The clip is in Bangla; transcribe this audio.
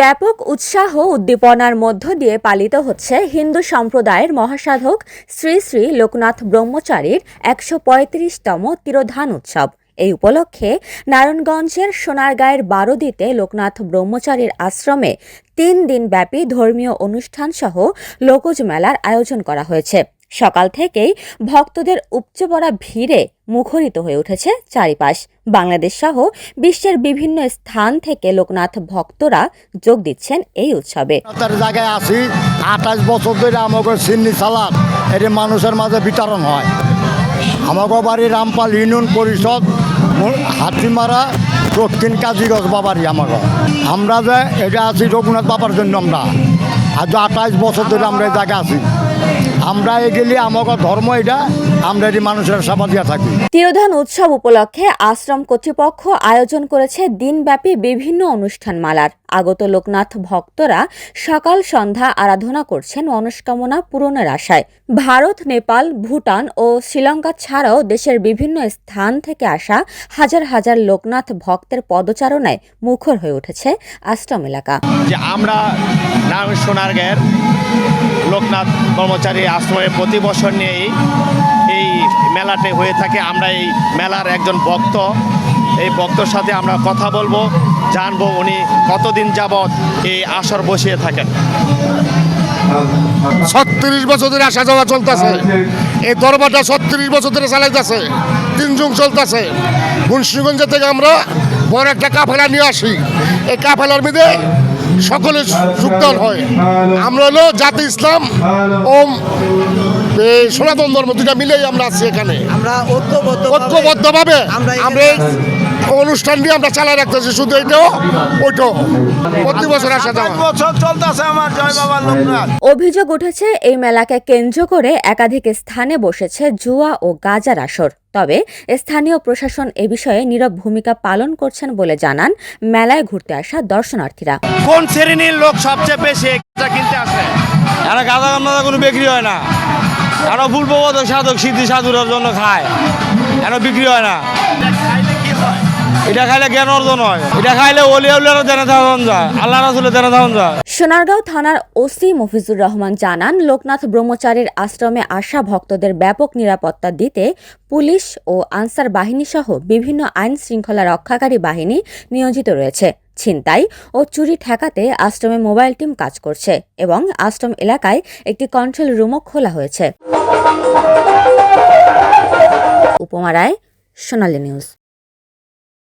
ব্যাপক উৎসাহ উদ্দীপনার মধ্য দিয়ে পালিত হচ্ছে হিন্দু সম্প্রদায়ের মহাসাধক শ্রী শ্রী লোকনাথ ব্রহ্মচারীর একশো পঁয়ত্রিশতম তিরোধান উৎসব। এই উপলক্ষে নারায়ণগঞ্জের সোনারগাঁয়ের বারোদিতে লোকনাথ ব্রহ্মচারীর আশ্রমে তিন দিনব্যাপী ধর্মীয় অনুষ্ঠান সহ লোকজ মেলার আয়োজন করা হয়েছে। সকাল থেকেই ভক্তদের উপচে পড়া ভিড়ে মুখরিত হয়ে উঠেছে চারিপাশ। বাংলাদেশ সহ বিশ্বের বিভিন্ন স্থান থেকে লোকনাথ ভক্তরা যোগ দিচ্ছেন এই উৎসবে। জায়গায় আছি, আঠাশ বছর ধরে আমাকে সিন্নি সালাদ, এটি মানুষের মাঝে বিতরণ হয়। আমাকে বাড়ি রামপাল ইউনিয়ন পরিষদ হাতিমারা, দক্ষিণ কাজীগঞ্জ বাবারি আমাকে। আমরা যে এটা আছি রঘুনাথ বাবার জন্য আমরা। আজ আঠাশ বছর ধরে আমরা এই জায়গায় আছি। আমরা এগেলে আমাকে ধর্ম এটা আমরা এটি মানুষের সেবা দিয়ে থাকি। তিরোধান উৎসব উপলক্ষে আশ্রম কর্তৃপক্ষ আয়োজন করেছে দিনব্যাপী বিভিন্ন অনুষ্ঠান মালার আগত লোকনাথ ভক্তরা সকাল সন্ধ্যা আরাধনা করছেন মনস্কামনা পূরণের আশায়। ভারত নেপাল ভুটান ও শ্রীলঙ্কা ছাড়াও দেশের বিভিন্ন স্থান থেকে আসা হাজার হাজার লোকনাথ ভক্তের পদচারণায় মুখর হয়ে উঠেছে আশ্রম এলাকা। যে আমরা সোনারগাঁয়ের লোকনাথ কর্মচারী আশ্রমে প্রতি বছর নিয়েই এই মেলাতে হয়ে থাকে। আমরা এই মেলার একজন ভক্ত। এই ভক্তর সাথে আমরা কথা বলব, জানব উনি কতদিন যাবৎ এই আসর বসিয়ে থাকেন। ছত্রিশ বছর ধরে আসা যাওয়া চলতেছে। এই দরবারটা ছত্রিশ বছর ধরে চালাইতেছে। তিন যুগ চলতেছে। মুন্সিগঞ্জ থেকে আমরা বড় একটা কাফেলা নিয়ে আসি। এই কাফেলার মধ্যে সকলে যোগদান হয়। আমরা হলো জাতি ইসলাম ও সনাতন ধর্ম দুটা মিলেই আমরা আছি এখানে। আমরা ঐক্যবদ্ধ ঐক্যবদ্ধভাবে আমরা এখানে আমরা চালাই রাখতেছি শুধু এইটাও ওইটাও। প্রতি বছর আসা যাওয়া। বছর চলতেছে আমার জয় বাবা লোকনাথ। অভিযোগ উঠেছে এই মেলাকে কেন্দ্র করে একাধিক স্থানে বসেছে জুয়া ও গাজার আসর। তবে স্থানীয় প্রশাসন এ বিষয়ে নীরব ভূমিকা পালন করছেন বলে জানান মেলায় ঘুরতে আসা দর্শনার্থীরা। কোন শ্রেণির লোক সবচেয়ে বেশি এটা কিনতে আসে? এরা গাঁদা গান্দা কোনো বিক্রি হয় না। এরা ফুল প্রবোধক সাধক সিদ্ধি সাধুরের জন্য খায়। এরা বিক্রি হয় না। এটা খাইলে জ্ঞান অর্জন হয়। এটা খাইলে অলি আউলিয়ারও জেনে থাকুন যায় আল্লাহ রাসুলের জেনে থাকুন যায় সোনারগাঁও থানার ওসি মফিজুর রহমান জানান, লোকনাথ ব্রহ্মচারীর আশ্রমে আসা ভক্তদের ব্যাপক নিরাপত্তা দিতে পুলিশ ও আনসার বাহিনী সহ বিভিন্ন আইন শৃঙ্খলা রক্ষাকারী বাহিনী নিয়োজিত রয়েছে ছিনতাই ও চুরি ঠেকাতে আশ্রমে মোবাইল টিম কাজ করছে এবং আশ্রম এলাকায় একটি কন্ট্রোল রুমও খোলা হয়েছে। উপমা রায়, সোনালী নিউজ।